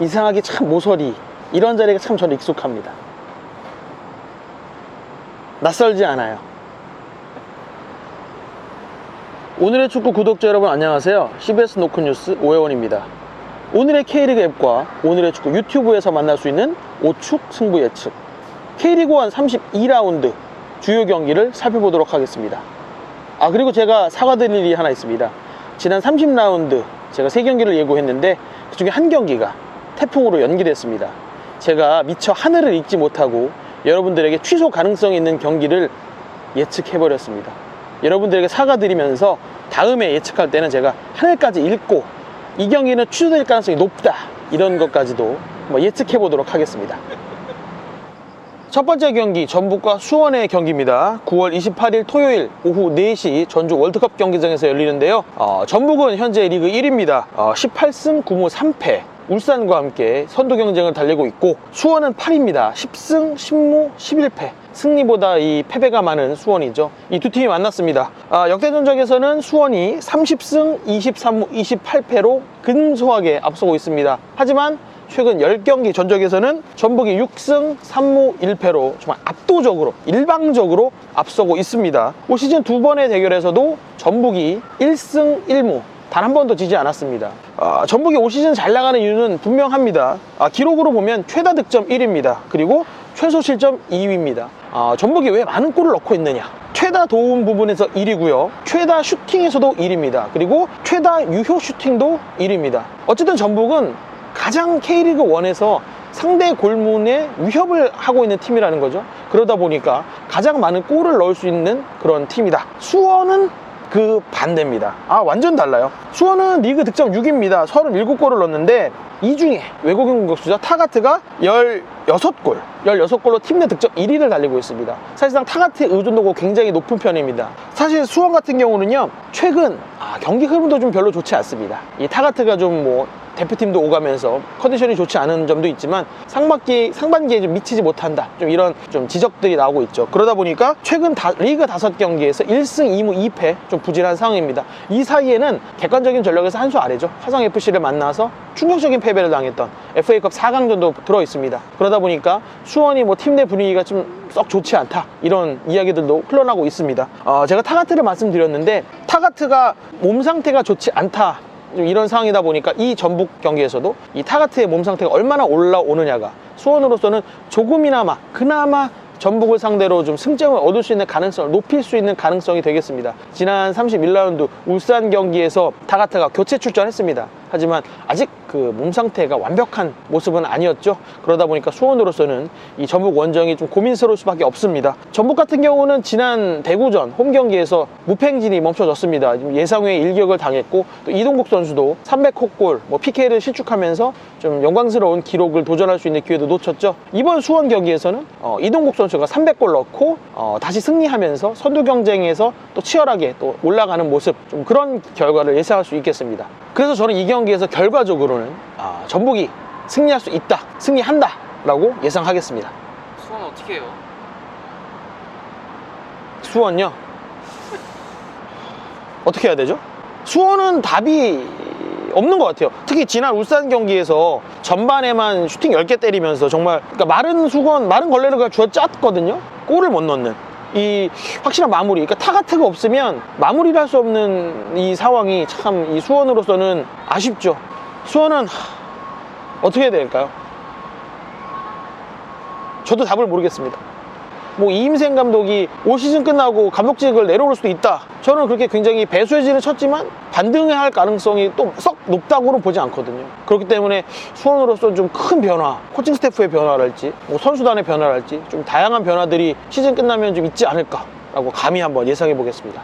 이상하게 참 모서리 이런 자리가 참 저는 익숙합니다. 낯설지 않아요. 오늘의 축구 구독자 여러분 안녕하세요. CBS 노크뉴스 오해원입니다. 오늘의 K리그 앱과 오늘의 축구 유튜브에서 만날 수 있는 오축 승부 예측 K리그 1 32라운드 주요 경기를 살펴보도록 하겠습니다. 아 그리고 제가 사과드릴 일이 하나 있습니다. 지난 30라운드 제가 세 경기를 예고했는데 그중에 한 경기가 태풍으로 연기됐습니다. 제가 미처 하늘을 읽지 못하고 여러분들에게 취소 가능성이 있는 경기를 예측해버렸습니다. 여러분들에게 사과드리면서 다음에 예측할 때는 제가 하늘까지 읽고 이 경기는 취소될 가능성이 높다 이런 것까지도 뭐 예측해 보도록 하겠습니다. 첫 번째 경기 전북과 수원의 경기입니다. 9월 28일 토요일 오후 4시 전주 월드컵 경기장에서 열리는데요. 어, 전북은 현재 리그 1위입니다. 어, 18승 9무 3패. 울산과 함께 선두 경쟁을 달리고 있고 수원은 8위입니다. 10승 10무 11패. 승리보다 이 패배가 많은 수원이죠. 이 두 팀이 만났습니다. 아, 역대 전적에서는 수원이 30승 23무 28패로 근소하게 앞서고 있습니다. 하지만 최근 10경기 전적에서는 전북이 6승 3무 1패로 정말 압도적으로 일방적으로 앞서고 있습니다. 올 시즌 두 번의 대결에서도 전북이 1승 1무 단 한 번도 지지 않았습니다. 아, 전북이 올 시즌 잘 나가는 이유는 분명합니다. 아, 기록으로 보면 최다 득점 1위입니다. 그리고 최소 실점 2위입니다. 아, 전북이 왜 많은 골을 넣고 있느냐? 최다 도움 부분에서 1위고요. 최다 슈팅에서도 1위입니다. 그리고 최다 유효 슈팅도 1위입니다. 어쨌든 전북은 가장 K리그 1에서 상대 골문에 위협을 하고 있는 팀이라는 거죠. 그러다 보니까 가장 많은 골을 넣을 수 있는 그런 팀이다. 수원은 그 반대입니다. 아, 완전 달라요. 수원은 리그 득점 6위입니다. 37골을 넣었는데 이 중에 외국인 공격수자 타가트가 16골, 16골로 팀 내 득점 1위를 달리고 있습니다. 사실상 타가트의 의존도가 굉장히 높은 편입니다. 사실 수원 같은 경우는요, 최근 아, 경기 흐름도 좀 별로 좋지 않습니다. 이 타가트가 좀뭐 대표팀도 오가면서 컨디션이 좋지 않은 점도 있지만 상반기 상반기에 좀 미치지 못한다. 좀 이런 좀 지적들이 나오고 있죠. 그러다 보니까 최근 다, 리그 다섯 경기에서 1승 2무 2패 좀 부진한 상황입니다. 이 사이에는 객관적인 전력에서 한 수 아래죠. 화성 FC를 만나서 충격적인 패배를 당했던 FA컵 4강전도 들어 있습니다. 그러다 보니까 수원이 뭐 팀 내 분위기가 좀 썩 좋지 않다 이런 이야기들도 흘러나고 있습니다. 어, 제가 타가트를 말씀드렸는데 타가트가 몸 상태가 좋지 않다. 좀 이런 상황이다 보니까 이 전북 경기에서도 이 타가트의 몸 상태가 얼마나 올라오느냐가 수원으로서는 조금이나마 그나마 전북을 상대로 좀 승점을 얻을 수 있는 가능성을 높일 수 있는 가능성이 되겠습니다. 지난 31라운드 울산 경기에서 타가트가 교체 출전했습니다. 하지만 아직 그 몸 상태가 완벽한 모습은 아니었죠. 그러다 보니까 수원으로서는 이 전북 원정이 좀 고민스러울 수밖에 없습니다. 전북 같은 경우는 지난 대구전 홈 경기에서 무팽진이 멈춰졌습니다. 지금 예상 외의 일격을 당했고 또 이동국 선수도 300홈골, 뭐 PK를 실축하면서 좀 영광스러운 기록을 도전할 수 있는 기회도 놓쳤죠. 이번 수원 경기에서는 어, 이동국 선수가 300골 넣고 어, 다시 승리하면서 선두 경쟁에서 또 치열하게 또 올라가는 모습 좀 그런 결과를 예상할 수 있겠습니다. 그래서 저는 이 경기 에서 결과적으로는 아, 전북이 승리할 수 있다, 승리한다 라고 예상하겠습니다. 수원 어떻게 해요? 수원요? 어떻게 해야 되죠? 수원은 답이 없는 것 같아요. 특히 지난 울산 경기에서 전반에만 슈팅 10개 때리면서 정말 그러니까 마른 수건, 마른 걸레를 쥐어 짰거든요. 골을 못 넣는. 이 확실한 마무리. 그러니까 타가트가 없으면 마무리를 할 수 없는 이 상황이 참 이 수원으로서는 아쉽죠. 수원은 하, 어떻게 해야 될까요? 저도 답을 모르겠습니다. 뭐 이임생 감독이 올 시즌 끝나고 감독직을 내려올 수도 있다. 저는 그렇게 굉장히 배수진을 쳤지만 반등해야 할 가능성이 또 썩 높다고는 보지 않거든요. 그렇기 때문에 수원으로서 좀 큰 변화, 코칭 스태프의 변화랄지, 뭐 선수단의 변화랄지 좀 다양한 변화들이 시즌 끝나면 좀 있지 않을까 라고 감히 한번 예상해 보겠습니다.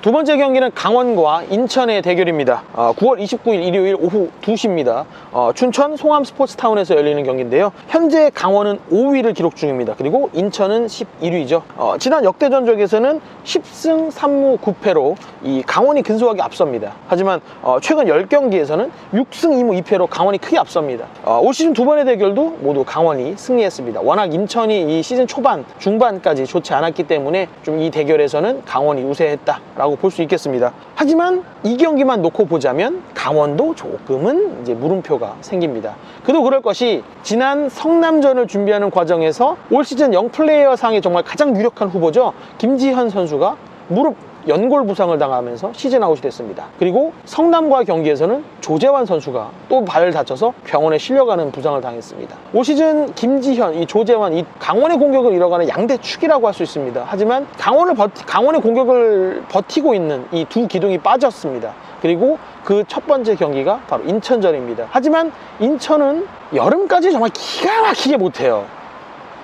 두 번째 경기는 강원과 인천의 대결입니다. 어, 9월 29일 일요일 오후 2시입니다. 어, 춘천 송암 스포츠타운에서 열리는 경기인데요. 현재 강원은 5위를 기록 중입니다. 그리고 인천은 11위죠. 어, 지난 역대 전적에서는 10승 3무 9패로 이 강원이 근소하게 앞섭니다. 하지만 어, 최근 10경기에서는 6승 2무 2패로 강원이 크게 앞섭니다. 어, 올 시즌 두 번의 대결도 모두 강원이 승리했습니다. 워낙 인천이 이 시즌 초반, 중반까지 좋지 않았기 때문에 좀 이 대결에서는 강원이 우세했다라고 라고 볼 수 있겠습니다. 하지만 이 경기만 놓고 보자면 강원도 조금은 이제 물음표가 생깁니다. 그도 그럴 것이 지난 성남전을 준비하는 과정에서 올 시즌 영플레이어 상에 정말 가장 유력한 후보죠. 김지현 선수가 무릎 연골 부상을 당하면서 시즌 아웃이 됐습니다. 그리고 성남과 경기에서는 조재환 선수가 또 발을 다쳐서 병원에 실려가는 부상을 당했습니다. 올 시즌 김지현, 이 조재환, 이 강원의 공격을 이뤄가는 양대 축이라고 할 수 있습니다. 하지만 강원을 버티, 강원의 공격을 버티고 있는 이 두 기둥이 빠졌습니다. 그리고 그 첫 번째 경기가 바로 인천전입니다. 하지만 인천은 여름까지 정말 기가 막히게 못해요.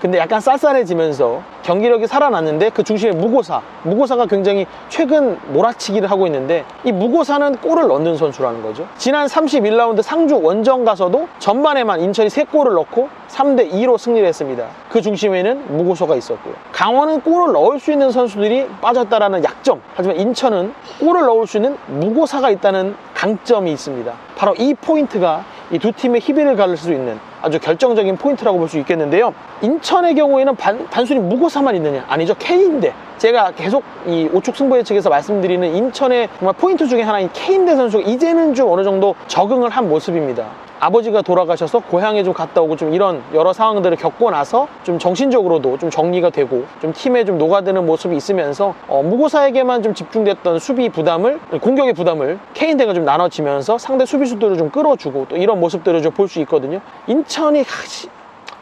근데 약간 쌀쌀해지면서 경기력이 살아났는데 그 중심에 무고사. 무고사가 굉장히 최근 몰아치기를 하고 있는데 이 무고사는 골을 넣는 선수라는 거죠. 지난 31라운드 상주 원정 가서도 전반에만 인천이 3골을 넣고 3대 2로 승리를 했습니다. 그 중심에는 무고사가 있었고요. 강원은 골을 넣을 수 있는 선수들이 빠졌다라는 약점. 하지만 인천은 골을 넣을 수 있는 무고사가 있다는 강점이 있습니다. 바로 이 포인트가 이 두 팀의 희비를 가를 수 있는 아주 결정적인 포인트라고 볼 수 있겠는데요. 인천의 경우에는 반- 단순히 무고사만 있느냐? 아니죠. K인대. 제가 계속 이 오축 승부 예측에서 말씀드리는 인천의 정말 포인트 중에 하나인 K인대 선수가 이제는 좀 어느 정도 적응을 한 모습입니다. 아버지가 돌아가셔서 고향에 좀 갔다 오고 좀 이런 여러 상황들을 겪고 나서 좀 정신적으로도 좀 정리가 되고 좀 팀에 좀 녹아드는 모습이 있으면서 어, 무고사에게만 좀 집중됐던 수비 부담을 공격의 부담을 케인 대가 좀 나눠지면서 상대 수비수들을 좀 끌어주고 또 이런 모습들을 좀 볼 수 있거든요. 인천이 하,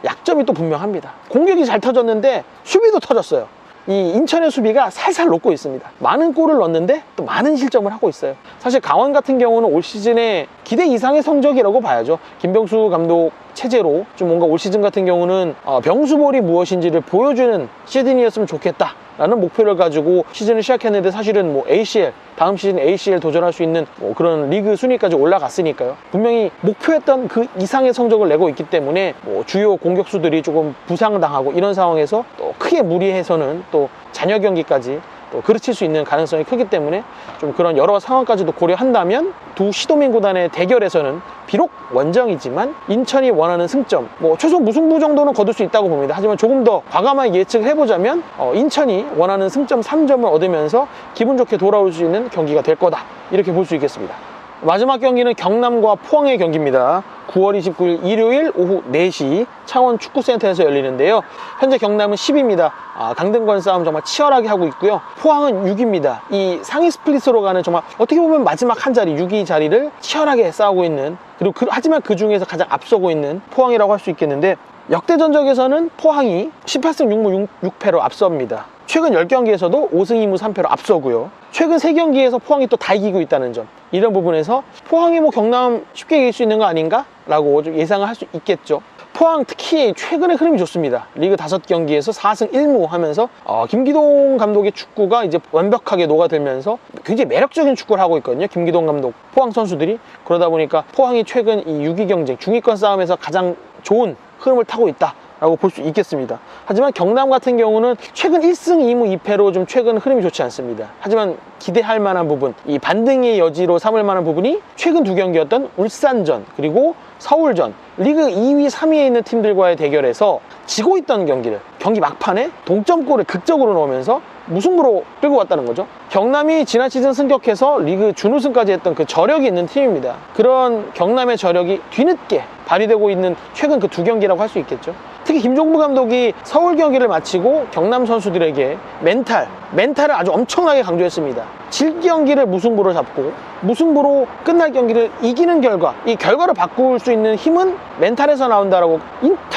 약점이 또 분명합니다. 공격이 잘 터졌는데 수비도 터졌어요. 이 인천의 수비가 살살 녹고 있습니다. 많은 골을 넣는데 또 많은 실점을 하고 있어요. 사실 강원 같은 경우는 올 시즌에 기대 이상의 성적이라고 봐야죠. 김병수 감독 체제로 좀 뭔가 올 시즌 같은 경우는 어, 병수볼이 무엇인지를 보여주는 시즌이었으면 좋겠다. 라는 목표를 가지고 시즌을 시작했는데 사실은 뭐 ACL 다음 시즌 ACL 도전할 수 있는 뭐 그런 리그 순위까지 올라갔으니까요. 분명히 목표했던 그 이상의 성적을 내고 있기 때문에 뭐 주요 공격수들이 조금 부상당하고 이런 상황에서 또 크게 무리해서는 또 잔여 경기까지 또 그르칠 수 있는 가능성이 크기 때문에 좀 그런 여러 상황까지도 고려한다면 두 시도민 구단의 대결에서는 비록 원정이지만 인천이 원하는 승점 뭐 최소 무승부 정도는 거둘 수 있다고 봅니다. 하지만 조금 더 과감하게 예측을 해보자면 어, 인천이 원하는 승점 3점을 얻으면서 기분 좋게 돌아올 수 있는 경기가 될 거다 이렇게 볼 수 있겠습니다. 마지막 경기는 경남과 포항의 경기입니다. 9월 29일 일요일 오후 4시 창원 축구센터에서 열리는데요. 현재 경남은 10위입니다. 아, 강등권 싸움 정말 치열하게 하고 있고요. 포항은 6위입니다. 이 상위 스플릿으로 가는 정말 어떻게 보면 마지막 한 자리 6위 자리를 치열하게 싸우고 있는 그리고 그- 하지만 그 중에서 가장 앞서고 있는 포항이라고 할 수 있겠는데 역대 전적에서는 포항이 18승 6무 6, 패로 앞섭니다. 최근 10경기에서도 5승 2무 3패로 앞서고요. 최근 3경기에서 포항이 또 다 이기고 있다는 점. 이런 부분에서 포항이 뭐 경남 쉽게 이길 수 있는 거 아닌가? 라고 좀 예상을 할 수 있겠죠. 포항 특히 최근의 흐름이 좋습니다. 리그 5경기에서 4승 1무 하면서 어, 김기동 감독의 축구가 이제 완벽하게 녹아들면서 굉장히 매력적인 축구를 하고 있거든요. 김기동 감독, 포항 선수들이. 그러다 보니까 포항이 최근 이 6위 경쟁, 중위권 싸움에서 가장 좋은 흐름을 타고 있다. 라고 볼 수 있겠습니다. 하지만 경남 같은 경우는 최근 1승 2무 2패로 좀 최근 흐름이 좋지 않습니다. 하지만 기대할 만한 부분, 이 반등의 여지로 삼을 만한 부분이 최근 두 경기였던 울산전 그리고 서울전 리그 2위, 3위에 있는 팀들과의 대결에서 지고 있던 경기를 경기 막판에 동점골을 극적으로 넣으면서 무승부로 끌고 왔다는 거죠. 경남이 지난 시즌 승격해서 리그 준우승까지 했던 그 저력이 있는 팀입니다. 그런 경남의 저력이 뒤늦게 발휘되고 있는 최근 그 두 경기라고 할 수 있겠죠. 특히 김종부 감독이 서울 경기를 마치고 경남 선수들에게 멘탈, 멘탈을 아주 엄청나게 강조했습니다. 질 경기를 무승부로 잡고 무승부로 끝날 경기를 이기는 결과, 이 결과를 바꿀 수 있는 힘은 멘탈에서 나온다라고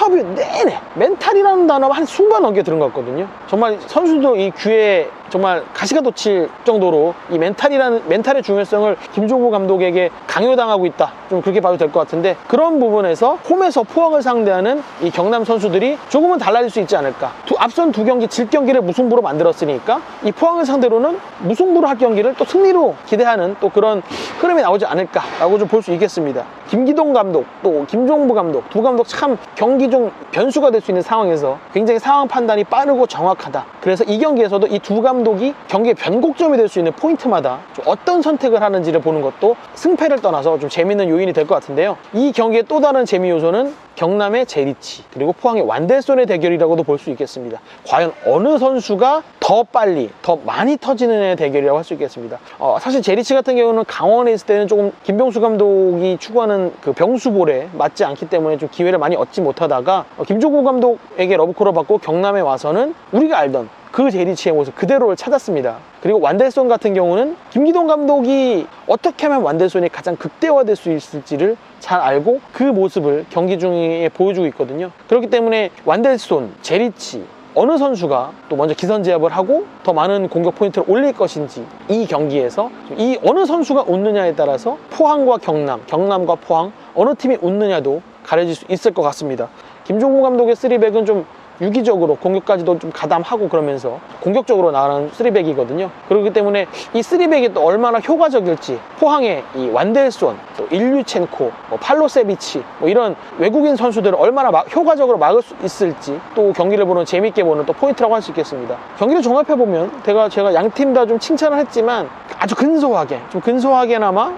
인터뷰 내내 멘탈이라는 단어가 한 순간 넘게 들은 것 같거든요. 정말 선수도 이 귀에 정말 가시가 돋칠 정도로 이 멘탈이라는 멘탈의 중요성을 김종부 감독에게 강요당하고 있다. 좀 그렇게 봐도 될 것 같은데 그런 부분에서 홈에서 포항을 상대하는 이 경남 선수들이 조금은 달라질 수 있지 않을까. 두- 앞선 두 경기 질 경기를 무승부로 만들었으니까 이 포항을 상대로는 무승부로 할 경기를 또 승리로 기대하는 또 그런 흐름이 나오지 않을까라고 좀 볼 수 있겠습니다. 김기동 감독 또 김종부 감독 두 감독 참 경기 중 변수가 될 수 있는 상황에서 굉장히 상황 판단이 빠르고 정확하다. 그래서 이 경기에서도 이 두 감독이 경기의 변곡점이 될 수 있는 포인트마다 좀 어떤 선택을 하는지를 보는 것도 승패를 떠나서 좀 재밌는 요인이 될 것 같은데요. 이 경기의 또 다른 재미 요소는 경남의 제리치 그리고 포항의 완델손의 대결이라고도 볼 수 있겠습니다. 과연 어느 선수가 더 빨리 더 많이 터지는 의 대결이라고 할 수 있겠습니다. 어, 사실 제리치 같은 경우는 강원에 있을 때는 조금 김병수 감독이 추구하는 그 병수볼에 맞지 않기 때문에 좀 기회를 많이 얻지 못하다가 어, 김종국 감독에게 러브콜을 받고 경남에 와서는 우리가 알던 그 제리치의 모습 그대로를 찾았습니다. 그리고 완델손 같은 경우는 김기동 감독이 어떻게 하면 완델손이 가장 극대화될 수 있을지를 잘 알고 그 모습을 경기 중에 보여주고 있거든요. 그렇기 때문에 완델손, 제리치 어느 선수가 또 먼저 기선 제압을 하고 더 많은 공격 포인트를 올릴 것인지 이 경기에서 이 어느 선수가 웃느냐에 따라서 포항과 경남, 경남과 포항 어느 팀이 웃느냐도 가려질 수 있을 것 같습니다. 김종국 감독의 쓰리백은 좀 유기적으로 공격까지도 좀 가담하고 그러면서 공격적으로 나가는 쓰리백이거든요. 그렇기 때문에 이 쓰리백이 또 얼마나 효과적일지 포항의 이 완델손, 또 일류첸코, 뭐 팔로세비치 뭐 이런 외국인 선수들을 얼마나 막- 효과적으로 막을 수 있을지 또 경기를 보는 재밌게 보는 또 포인트라고 할 수 있겠습니다. 경기를 종합해 보면 제가 제가 양 팀 다 좀 칭찬을 했지만 아주 근소하게 좀 근소하게나마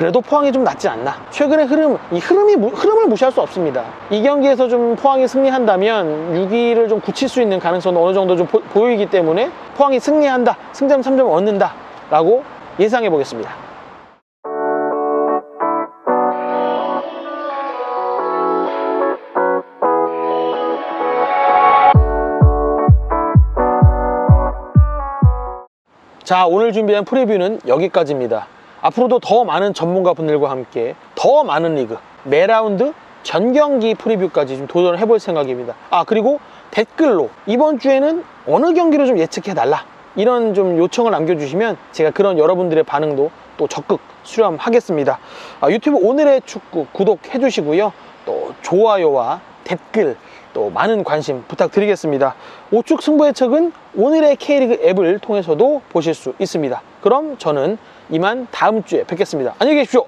그래도 포항이 좀 낫지 않나. 최근의 흐름, 이 흐름이, 무- 흐름을 무시할 수 없습니다. 이 경기에서 좀 포항이 승리한다면 6위를 좀 굳힐 수 있는 가능성도 어느 정도 좀 보, 보이기 때문에 포항이 승리한다, 승점 3점을 얻는다, 라고 예상해 보겠습니다. 자, 오늘 준비한 프리뷰는 여기까지입니다. 앞으로도 더 많은 전문가 분들과 함께 더 많은 리그, 매 라운드 전 경기 프리뷰까지 좀 도전을 해볼 생각입니다. 아, 그리고 댓글로 이번 주에는 어느 경기를 좀 예측해 달라. 이런 좀 요청을 남겨주시면 제가 그런 여러분들의 반응도 또 적극 수렴하겠습니다. 아, 유튜브 오늘의 축구 구독해 주시고요. 또 좋아요와 댓글 또 많은 관심 부탁드리겠습니다. 오축 승부 예측은 오늘의 K리그 앱을 통해서도 보실 수 있습니다. 그럼 저는 이만 다음 주에 뵙겠습니다. 안녕히 계십시오.